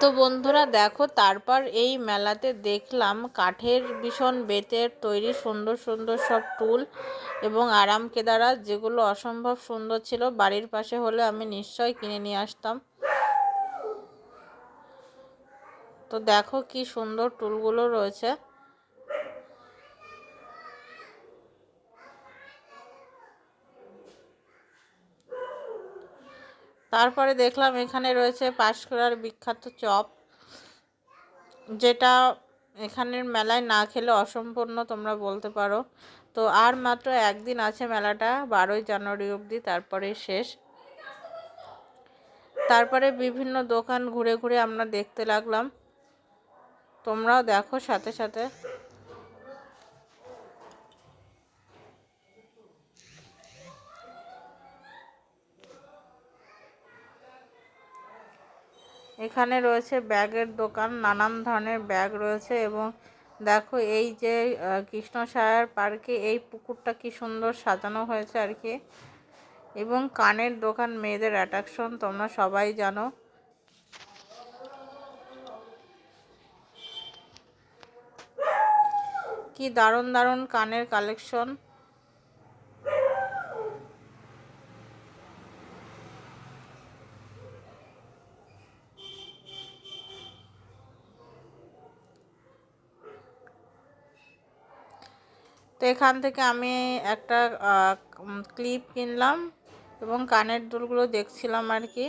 তো বন্ধুরা দেখো, তারপর এই মেলাতে দেখলাম কাঠের ভীষণ বেতের তৈরি সুন্দর সুন্দর সব টুল এবং আরাম কেদারা যেগুলো অসম্ভব সুন্দর ছিল। বাড়ির পাশে হলে আমি নিশ্চয় কিনে নিয়ে আসতাম। তো দেখো কি সুন্দর টুলগুলো রয়েছে। তারপরে দেখলাম এখানে রয়েছে পাঁশকুড়ার বিখ্যাত চপ, যেটা এখানের মেলায় না খেলে অসম্পূর্ণ তোমরা বলতে পারো। তো আর মাত্র একদিন আছে মেলাটা, বারোই জানুয়ারি অবধি, তারপরে শেষ। তারপরে বিভিন্ন দোকান ঘুরে ঘুরে আমরা দেখতে লাগলাম। তোমরাও দেখো সাথে সাথে। এখানে রয়েছে ব্যাগের দোকান, নানান ধরনের ব্যাগ রয়েছে এবং দেখো এই যে কৃষ্ণসায়ার পার্কে এই পুকুরটা কি সুন্দর সাজানো হয়েছে আর কি। এবং কানের দোকান, মেয়েদের অ্যাট্রাকশন তোমরা সবাই জানো। কি দারুণ দারুণ কানের কালেকশন তো এখান থেকে আমি একটা ক্লিপ কিনলাম এবং কানের দুলগুলো দেখছিলাম আর কি।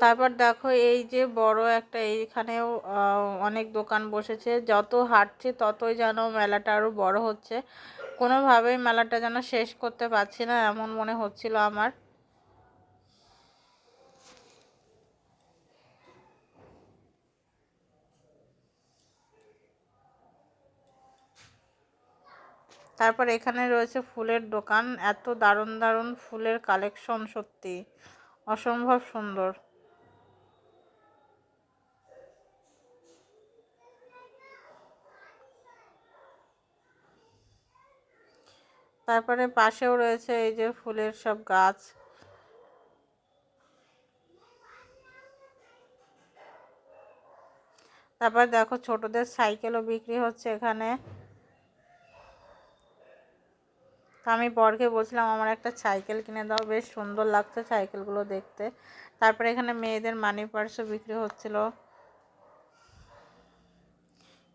তারপর দেখো এই যে বড় একটা, এইখানেও অনেক দোকান বসেছে। যত হাঁটছে ততই যেন মেলাটা আরও বড় হচ্ছে। কোনোভাবেই মেলাটা যেন শেষ করতে পারছি না, এমন মনে হচ্ছিল আমার। তারপর এখানে রয়েছে ফুলের দোকান, এত দারুণ দারুণ ফুলের কালেকশন সত্যি, অসম্ভব সুন্দর। তারপরে পাশেও রয়েছে এই যে ফুলের সব গাছ। তারপর দেখো ছোটদের সাইকেলও বিক্রি হচ্ছে এখানে। আমি বরকে বলছিলাম, আমার একটা সাইকেল কিনে দাও, বেশ সুন্দর লাগছে সাইকেলগুলো দেখতে। তারপরে এখানে মেয়েদের মানি পার্সও বিক্রি হচ্ছিল।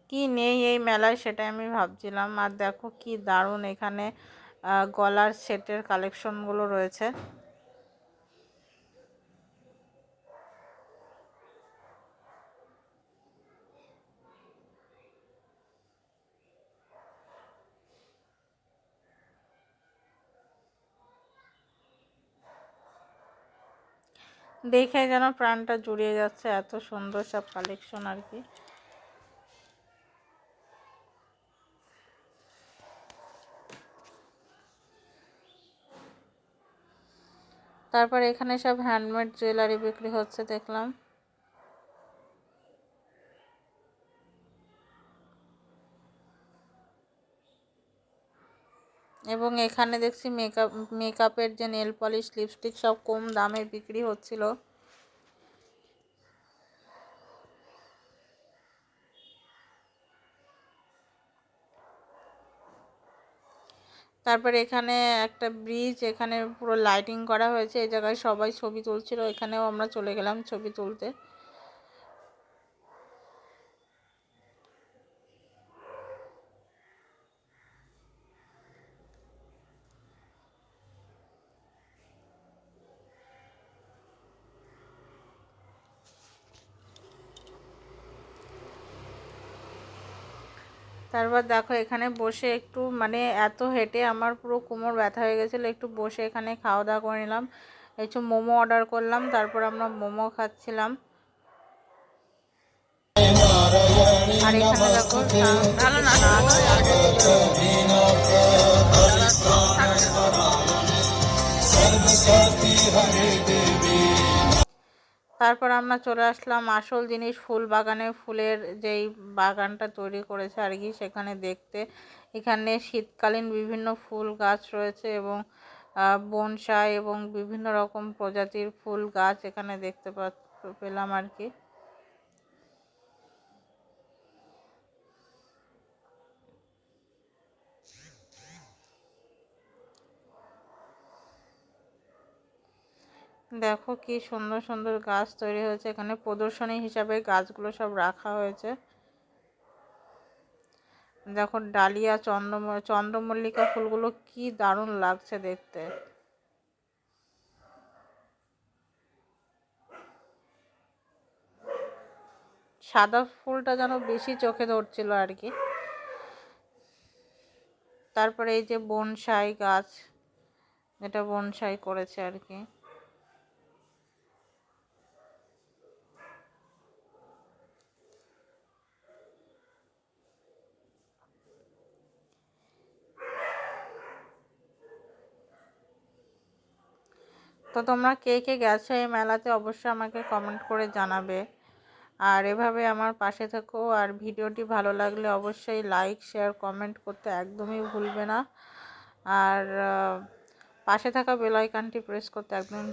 কি নেই এই মেলায় সেটাই আমি ভাবছিলাম। আর দেখো কি দারুণ এখানে গলার সেটের কালেকশনগুলো রয়েছে। দেখে যেন প্রাণটা জুড়িয়ে যাচ্ছে, এত সুন্দর সব কালেকশন আর কি। তারপর এখানে সব হ্যান্ডমেড জুয়েলারি বিক্রি হচ্ছে, দেখলাম। এবং এখানে দেখছি মেকআপ মেকআপের যে নেল পলিশ লিপস্টিক সব কম দামে বিক্রি হচ্ছিল। তারপর এখানে একটা ব্রিজ এখানে পুরো লাইটিং করা হয়েছে। এই জায়গায় সবাই ছবি তুলছিল, এখানেও আমরা চলে গেলাম ছবি তুলতে। তারপর দেখো এখানে বসে একটু মানে এত হেঁটে আমার পুরো কোমর ব্যথা হয়ে গেছিল, একটু বসে এখানে খাওয়া দাওয়া করে নিলাম। একটু মোমো অর্ডার করলাম, তারপর আমরা মোমো খাচ্ছিলাম। আর এখানে দেখো তারপর আমরা চলে আসলাম আসল জিনিস ফুল বাগানে। ফুলের যেই বাগানটা তৈরি করেছে আর কি, সেখানে দেখতে। এখানে শীতকালীন বিভিন্ন ফুল গাছ রয়েছে এবং বনসাই এবং বিভিন্ন রকম প্রজাতির ফুল গাছ এখানে দেখতে পেলাম আর কি। দেখো কি সুন্দর সুন্দর গাছ তৈরি হয়েছে। এখানে প্রদর্শনী হিসাবে গাছগুলো সব রাখা হয়েছে। দেখো ডালিয়া, চন্দ্রম, চন্দ্রমল্লিকা ফুলগুলো কি দারুণ লাগছে দেখতে। সাদা ফুলটা যেন বেশি চোখে ধরছিল আর কি। তারপরে এই যে বনসাই গাছ, যেটা বনসাই করেছে আর কি। তো তোমরা কে কে গেছো এই মেলাতে অবশ্যই আমাকে কমেন্ট করে জানাবে। আর এভাবে আমার পাশে থেকো, আর ভিডিওটি ভালো লাগলে অবশ্যই লাইক শেয়ার কমেন্ট করতে একদমই ভুলবে না। আর পাশে থাকা বেলাইকানটি প্রেস করতে একদম